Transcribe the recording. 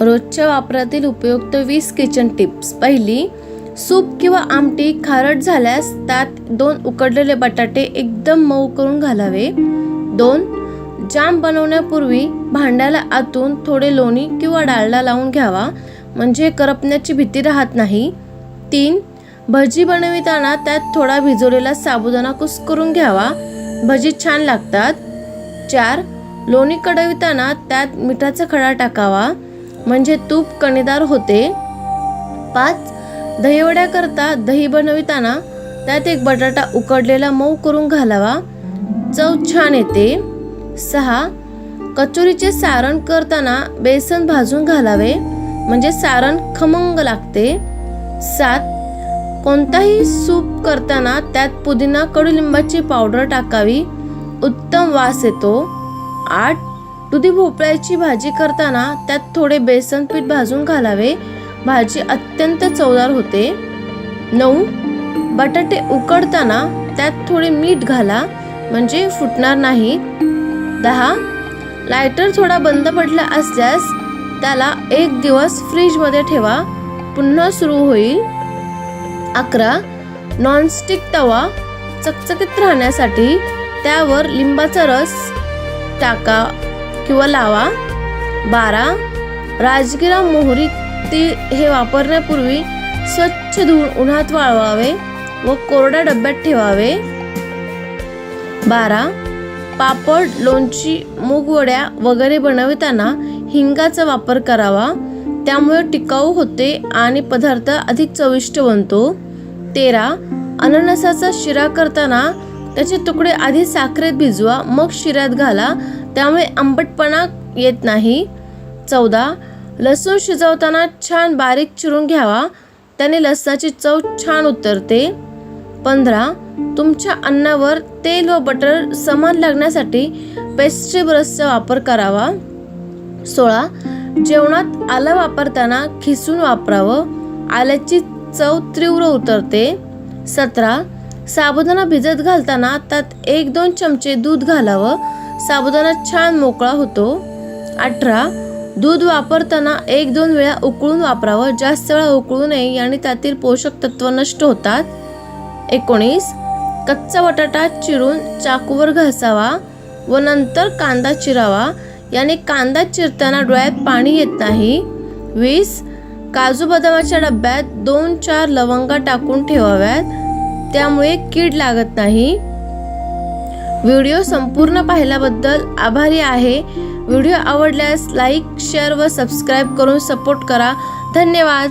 रोजच्या वापरातील उपयुक्त वीस किचन टिप्स पहिली सूप किंवा आमटी खारट झाल्यास त्यात दोन उकडलेले बटाटे एकदम मऊ करून घालावे. दोन जाम बनवण्यापूर्वी भांड्याला आतून थोडे लोणी किंवा डालडा लावून घ्यावा म्हणजे करपण्याची भीती राहत नाही. तीन भजी बनविताना त्यात थोडा भिजवलेला साबुदाणा कुस्करून घ्यावा. भजी छान लागतात. चार लोणी कडविताना त्यात मिठाचा खडा टाकावा. म्हणजे तूप कणेदार होते. पाच दहीवड्याकरता दही बनविताना त्यात एक बटाटा उकडलेला मऊ करून घालावा. चव छान येते. सहा कचोरीचे सारण करताना बेसन भाजून घालावे म्हणजे सारण खमंग लागते. सात कोणताही सूप करताना त्यात पुदिना कडुलिंबाची पावडर टाकावी. उत्तम वास येतो. आठ दुधी भोपळ्याची भाजी करताना त्यात थोडे बेसन पीठ भाजून घालावे. भाजी अत्यंत चवदार होते. नऊ. बटाटे उकडताना त्यात थोडे मीठ घाला म्हणजे फुटणार नाही. दहा. लायटर थोडा बंद पडला असल्यास त्याला एक दिवस फ्रीजमध्ये ठेवा. पुन्हा सुरू होईल. अकरा. नॉनस्टिक तवा चकचकीत राहण्यासाठी त्यावर लिंबाचा रस टाका. किंवा लावा. बारा. राजगिरा मोहरी तीळ हे वापरण्यापूर्वी स्वच्छ धुवून उन्हात वाळवावे व कोरड्या डब्यात ठेवावे. बारा. पापड लोणची मूगवड्या वगैरे बनविताना हिंगाचा वापर करावा. त्यामुळे टिकाऊ होते आणि पदार्थ अधिक चविष्ट बनतो. तेरा. अननसाचा शिरा करताना त्याचे तुकडे आधी साखरेत भिजवा मग शिऱ्यात घाला. त्यामुळे आंबटपणा येत नाही. चौदा. लसूण शिजवताना छान बारीक चिरून घ्यावा. त्याने लसणाची चव छान उतरते. पंधरा. तुमच्या अन्नावर तेल व बटर समान लागण्यासाठी पेस्ट्री ब्रशचा वापर करावा. सोळा. जेवणात आलं वापरताना खिसून वापरावं. आल्याची चव तीव्र उतरते. सतरा. साबुदाणा भिजत घालताना त्यात एक दोन चमचे दूध घालावं. साबुदाणा छान मोकळा होतो. अठरा. दूध वापरताना एक दोन वेळा उकळून वापरावं. जास्त वेळा उकळू नये आणि त्यातील पोषक तत्व नष्ट होतात. एकोणीस. कच्चा बटाटा चिरून चाकूवर घासावा व नंतर कांदा चिरावा. याने कांदा चिरताना डोळ्यात पाणी येत नाही. वीस. काजू बदामाच्या डब्यात दोन चार लवंगा टाकून ठेवाव्यात. त्यामुळे कीड लागत नाही. व्हिडिओ संपूर्ण पाहिल्याबद्दल आभारी आहे. व्हिडिओ आवडल्यास लाईक शेअर व सबस्क्राईब करून सपोर्ट करा. धन्यवाद.